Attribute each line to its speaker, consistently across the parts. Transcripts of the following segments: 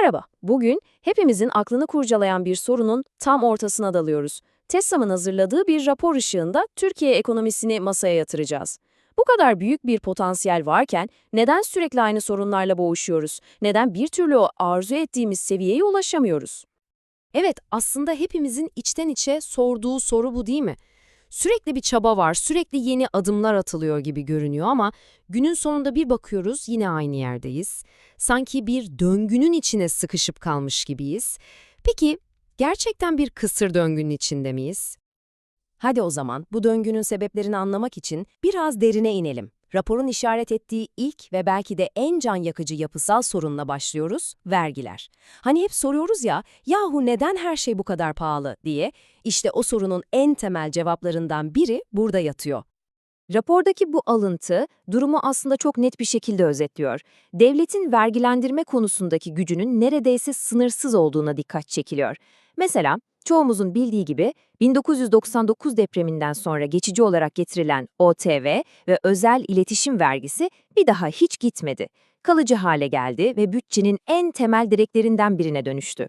Speaker 1: Merhaba, bugün hepimizin aklını kurcalayan bir sorunun tam ortasına dalıyoruz. TESAM'ın hazırladığı bir rapor ışığında Türkiye ekonomisini masaya yatıracağız. Bu kadar büyük bir potansiyel varken neden sürekli aynı sorunlarla boğuşuyoruz? Neden bir türlü o arzu ettiğimiz seviyeye ulaşamıyoruz?
Speaker 2: Evet, aslında hepimizin içten içe sorduğu soru bu değil mi? Sürekli bir çaba var, sürekli yeni adımlar atılıyor gibi görünüyor ama günün sonunda bir bakıyoruz yine aynı yerdeyiz. Sanki bir döngünün içine sıkışıp kalmış gibiyiz. Peki gerçekten bir kısır döngünün içinde miyiz?
Speaker 1: Hadi o zaman bu döngünün sebeplerini anlamak için biraz derine inelim. Raporun işaret ettiği ilk ve belki de en can yakıcı yapısal sorunla başlıyoruz, vergiler. Hani hep soruyoruz ya, yahu neden her şey bu kadar pahalı diye, işte o sorunun en temel cevaplarından biri burada yatıyor. Rapordaki bu alıntı durumu aslında çok net bir şekilde özetliyor. Devletin vergilendirme konusundaki gücünün neredeyse sınırsız olduğuna dikkat çekiliyor. Mesela çoğumuzun bildiği gibi 1999 depreminden sonra geçici olarak getirilen OTV ve özel iletişim vergisi bir daha hiç gitmedi. Kalıcı hale geldi ve bütçenin en temel direklerinden birine dönüştü.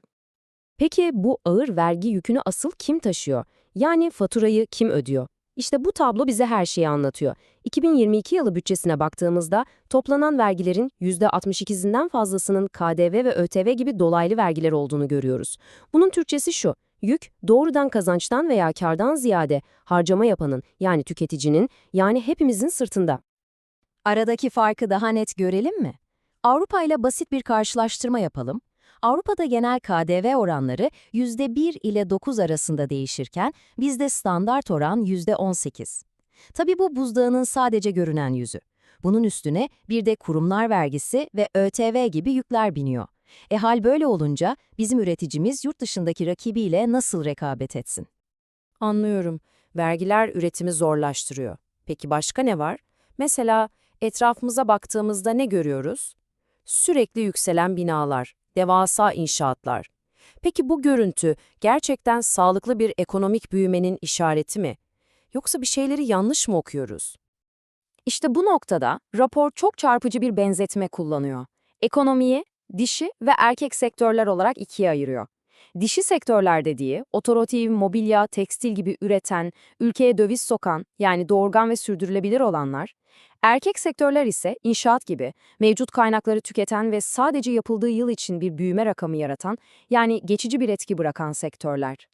Speaker 1: Peki bu ağır vergi yükünü asıl kim taşıyor? Yani faturayı kim ödüyor? İşte bu tablo bize her şeyi anlatıyor. 2022 yılı bütçesine baktığımızda toplanan vergilerin %62'sinden fazlasının KDV ve ÖTV gibi dolaylı vergiler olduğunu görüyoruz. Bunun Türkçesi şu, yük doğrudan kazançtan veya kardan ziyade harcama yapanın yani tüketicinin yani hepimizin sırtında. Aradaki farkı daha net görelim mi? Avrupa ile basit bir karşılaştırma yapalım. Avrupa'da genel KDV oranları %1 ile 9 arasında değişirken bizde standart oran %18. Tabi bu buzdağının sadece görünen yüzü. Bunun üstüne bir de kurumlar vergisi ve ÖTV gibi yükler biniyor. E hal böyle olunca bizim üreticimiz yurt dışındaki rakibiyle nasıl rekabet etsin? Anlıyorum. Vergiler üretimi zorlaştırıyor. Peki başka ne var? Mesela etrafımıza baktığımızda ne görüyoruz? Sürekli yükselen binalar, devasa inşaatlar. Peki bu görüntü gerçekten sağlıklı bir ekonomik büyümenin işareti mi? Yoksa bir şeyleri yanlış mı okuyoruz? İşte bu noktada rapor çok çarpıcı bir benzetme kullanıyor. Ekonomiyi dişi ve erkek sektörler olarak ikiye ayırıyor. Dişi sektörler dediği, otomotiv, mobilya, tekstil gibi üreten, ülkeye döviz sokan, yani doğurgan ve sürdürülebilir olanlar, erkek sektörler ise inşaat gibi, mevcut kaynakları tüketen ve sadece yapıldığı yıl için bir büyüme rakamı yaratan, yani geçici bir etki bırakan sektörler.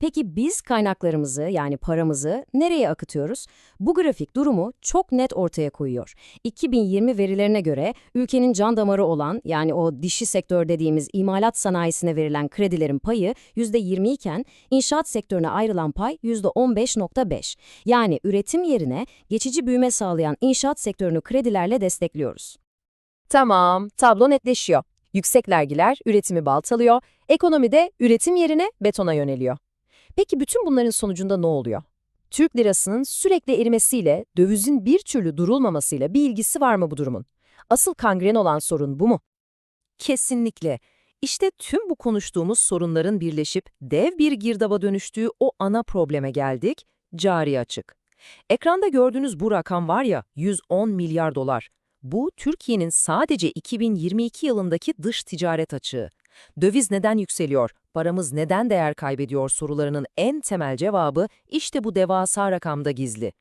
Speaker 1: Peki biz kaynaklarımızı yani paramızı nereye akıtıyoruz? Bu grafik durumu çok net ortaya koyuyor. 2020 verilerine göre ülkenin can damarı olan yani o dişi sektör dediğimiz imalat sanayisine verilen kredilerin payı %20 iken inşaat sektörüne ayrılan pay %15.5. Yani üretim yerine geçici büyüme sağlayan inşaat sektörünü kredilerle destekliyoruz. Tamam, tablo netleşiyor. Yüksek vergiler üretimi baltalıyor, ekonomide üretim yerine betona yöneliyor. Peki bütün bunların sonucunda ne oluyor? Türk lirasının sürekli erimesiyle, dövizin bir türlü durulmamasıyla bir ilgisi var mı bu durumun? Asıl kangren olan sorun bu mu? Kesinlikle. İşte tüm bu konuştuğumuz sorunların birleşip dev bir girdaba dönüştüğü o ana probleme geldik, cari açık. Ekranda gördüğünüz bu rakam var ya 110 milyar dolar. Bu Türkiye'nin sadece 2022 yılındaki dış ticaret açığı. Döviz neden yükseliyor, paramız neden değer kaybediyor sorularının en temel cevabı işte bu devasa rakamda gizli.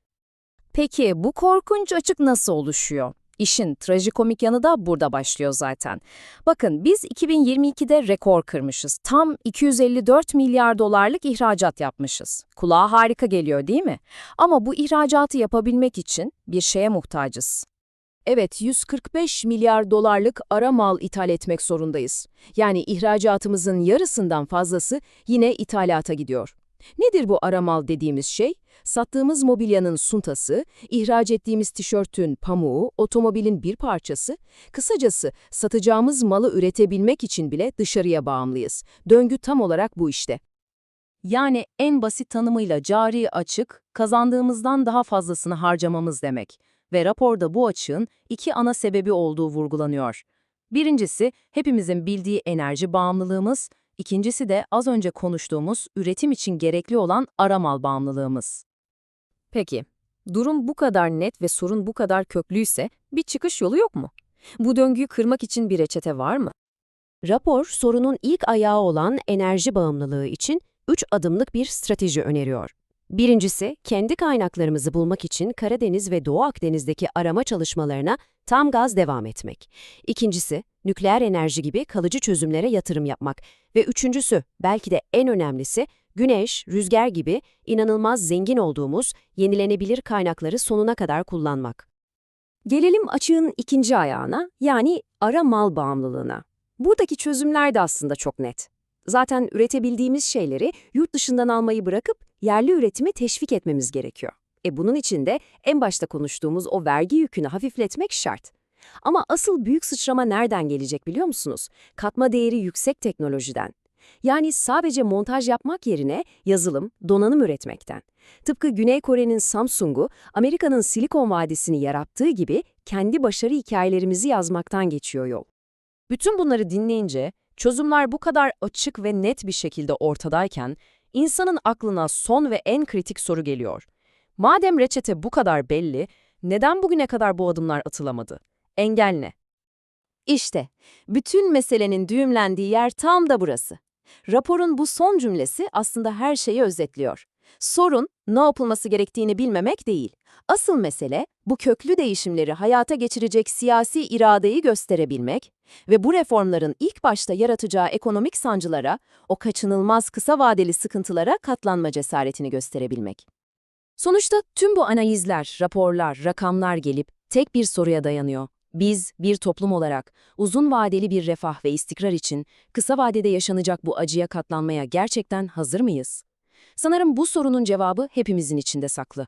Speaker 2: Peki bu korkunç açık nasıl oluşuyor? İşin trajikomik yanı da burada başlıyor zaten. Bakın biz 2022'de rekor kırmışız. Tam 254 milyar dolarlık ihracat yapmışız. Kulağa harika geliyor değil mi? Ama bu ihracatı yapabilmek için bir şeye muhtacız. Evet, 145 milyar dolarlık ara mal ithal etmek zorundayız. Yani ihracatımızın yarısından fazlası yine ithalata gidiyor. Nedir bu ara mal dediğimiz şey? Sattığımız mobilyanın suntası, ihraç ettiğimiz tişörtün pamuğu, otomobilin bir parçası. Kısacası satacağımız malı üretebilmek için bile dışarıya bağımlıyız. Döngü tam olarak bu işte. Yani en basit tanımıyla cari açık, kazandığımızdan daha fazlasını harcamamız demek ve raporda bu açığın iki ana sebebi olduğu vurgulanıyor. Birincisi, hepimizin bildiği enerji bağımlılığımız, ikincisi de az önce konuştuğumuz üretim için gerekli olan aramal bağımlılığımız. Peki, durum bu kadar net ve sorun bu kadar köklüyse bir çıkış yolu yok mu? Bu döngüyü kırmak için bir reçete var mı?
Speaker 1: Rapor, sorunun ilk ayağı olan enerji bağımlılığı için 3 adımlık bir strateji öneriyor. Birincisi, kendi kaynaklarımızı bulmak için Karadeniz ve Doğu Akdeniz'deki arama çalışmalarına tam gaz devam etmek. İkincisi, nükleer enerji gibi kalıcı çözümlere yatırım yapmak. Ve üçüncüsü, belki de en önemlisi, güneş, rüzgar gibi inanılmaz zengin olduğumuz yenilenebilir kaynakları sonuna kadar kullanmak. Gelelim açığın ikinci ayağına, yani ara mal bağımlılığına. Buradaki çözümler de aslında çok net. Zaten üretebildiğimiz şeyleri yurt dışından almayı bırakıp yerli üretimi teşvik etmemiz gerekiyor. E bunun için de en başta konuştuğumuz o vergi yükünü hafifletmek şart. Ama asıl büyük sıçrama nereden gelecek biliyor musunuz? Katma değeri yüksek teknolojiden. Yani sadece montaj yapmak yerine yazılım, donanım üretmekten. Tıpkı Güney Kore'nin Samsung'u, Amerika'nın Silikon Vadisi'ni yarattığı gibi kendi başarı hikayelerimizi yazmaktan geçiyor yol.
Speaker 2: Bütün bunları dinleyince, çözümler bu kadar açık ve net bir şekilde ortadayken, insanın aklına son ve en kritik soru geliyor. Madem reçete bu kadar belli, neden bugüne kadar bu adımlar atılamadı? Engel ne?
Speaker 1: İşte, bütün meselenin düğümlendiği yer tam da burası. Raporun bu son cümlesi aslında her şeyi özetliyor. Sorun, ne yapılması gerektiğini bilmemek değil. Asıl mesele, bu köklü değişimleri hayata geçirecek siyasi iradeyi gösterebilmek ve bu reformların ilk başta yaratacağı ekonomik sancılara, o kaçınılmaz kısa vadeli sıkıntılara katlanma cesaretini gösterebilmek. Sonuçta tüm bu analizler, raporlar, rakamlar gelip tek bir soruya dayanıyor. Biz, bir toplum olarak, uzun vadeli bir refah ve istikrar için kısa vadede yaşanacak bu acıya katlanmaya gerçekten hazır mıyız? Sanırım bu sorunun cevabı hepimizin içinde saklı.